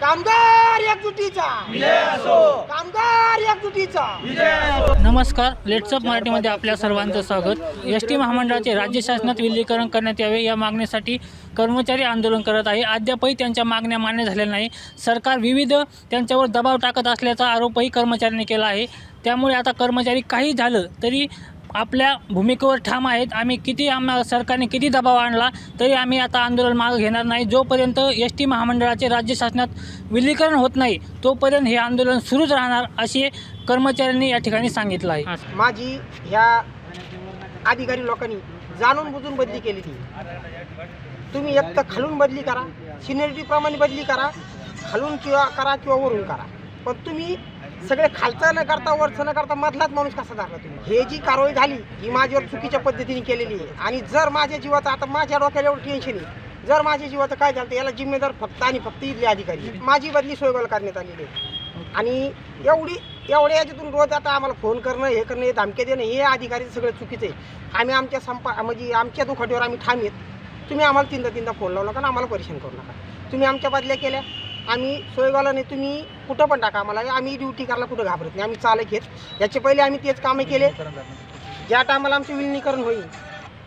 कामगार एकजुटीचा कामगार एकजुटीचा नमस्कार लेट्सअप मराठीमध्ये आपल्या सर्वांचं स्वागत. एस टी महामंडळाचे राज्य शासनात विलीकरण करण्यात यावे या मागणीसाठी कर्मचारी आंदोलन करत आहे. अद्यापही त्यांच्या मागण्या मान्य झालेल्या नाही. सरकार विविध त्यांच्यावर दबाव टाकत असल्याचा आरोपही कर्मचाऱ्यांनी केला आहे. त्यामुळे आता कर्मचारी काही झालं तरी आपल्या भूमिकेवर ठाम आहेत. आम्ही किती आम्हाला सरकारने किती दबाव आणला तरी आम्ही आता आंदोलन मागं घेणार नाही. जोपर्यंत एस टी महामंडळाचे राज्य शासनात विलीकरण होत नाही तोपर्यंत हे आंदोलन सुरूच राहणार असे कर्मचाऱ्यांनी या ठिकाणी सांगितलं आहे. माझी ह्या अधिकारी लोकांनी जाणून बुजून बदली केलेली तुम्ही एक तर खालून बदली करा सिनियरिटी प्रमाणे बदली करा खालून किंवा करा किंवा वरून करा. पण तुम्ही सगळे खालचं न करता वरचं न करता मधलाच माणूस कसा झाला तुम्ही? हे जी कारवाई झाली ही माझ्यावर चुकीच्या पद्धतीने केलेली आहे. आणि जर माझ्या जीवाचं आता माझ्या डोक्याला एवढं टेन्शन आहे. जर माझ्या जीवाचं काय झालं याला जिम्मेदार फक्त आणि फक्त इथले अधिकारी माझी बदली सोयगोल करण्यात आलेली आहे. आणि एवढी एवढ्या याच्यातून रोज आता आम्हाला फोन करणं हे करणं हे धमके देणं हे अधिकारी सगळं चुकीचं आहे आम्ही आमच्या संपा म्हणजे आमच्या दुखाटीवर आम्ही ठाम आहेत. तुम्ही आम्हाला तीनदा तीनदा फोन लावू नका आणि आम्हाला परेशान करू नका. तुम्ही आमच्या बदल्या केल्या. आम्ही सोयगावला नाही तुम्ही कुठं पण टाका आम्हाला. आम्ही ड्युटी करायला कुठं घाबरत नाही. आम्ही चालक घेत याच्या पहिले आम्ही तेच कामे केले. ज्या टायमाला आमचे विलिनीकरण होईल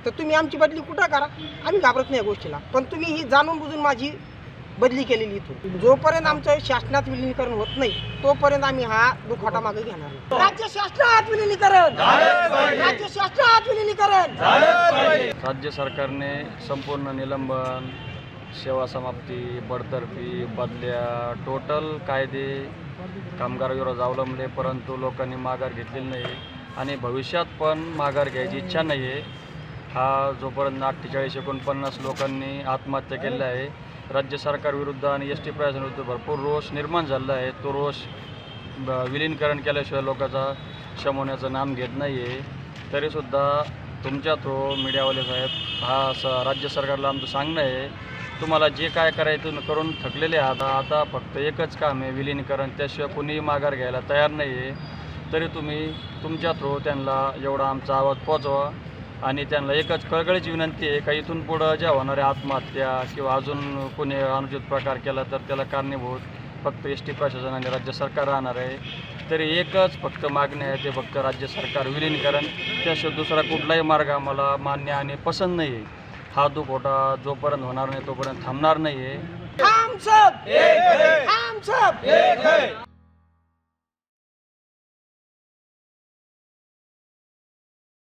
तर तुम्ही आमची बदली कुठं करा? आम्ही घाबरत नाही या गोष्टीला. पण तुम्ही ही जाणून बुजून माझी बदली केलेली इथून. जोपर्यंत आमचं शासनात विलिनीकरण होत नाही तोपर्यंत आम्ही हा दुखवाटा मागे घेणार. राज्य शासनात विलिनीकरण. राज्य शासनात विलिनीकरण. राज्य सरकारने संपूर्ण निलंबन सेवा समाप्ती बडतर्फी बदल्या टोटल कायदे कामगार विरोध अवलंबले परंतु लोकांनी माघार घेतलेली नाही आणि भविष्यात पण माघार घ्यायची इच्छा नाही आहे हा जोपर्यंत अठ्ठेचाळीस एकोणपन्नास लोकांनी आत्महत्या केल्या आहे राज्य सरकारविरुद्ध आणि एस टी प्रशासनाविरुद्ध भरपूर रोष निर्माण झालेला आहे. तो रोष विलीनीकरण केल्याशिवाय लोकांचा शमवण्याचं नाम घेत नाही आहे तरीसुद्धा तुमच्या थ्रू हो, मीडियावाले साहेब हा स राज्य सरकारला आमचं सांगणं आहे. तुम्हाला जे काय करायचं करून थकलेले आहात आता फक्त एकच काम आहे विलीनीकरण. त्याशिवाय कुणीही माघार घ्यायला तयार नाही आहे तरी तुम्ही तुमच्या थ्रू त्यांना एवढा आमचा आवाज पोचवा आणि त्यांना एकच कळकळीची विनंती आहे का इथून पुढं ज्या होणाऱ्या आत्महत्या किंवा अजून कोणी अनुचित प्रकार केला तर त्याला कारणीभूत फक्त एस टी प्रशासन आणि राज्य सरकार राहणार आहे. तरी एकच फक्त मागणी आहे ते फक्त राज्य सरकार विलीनीकरण. त्याशिवाय दुसरा कुठलाही मार्ग आम्हाला मान्य आणि पसंत नाही आहे हा दुखोटा जोपर्यंत होणार नाही तोपर्यंत थांबणार नाही आहे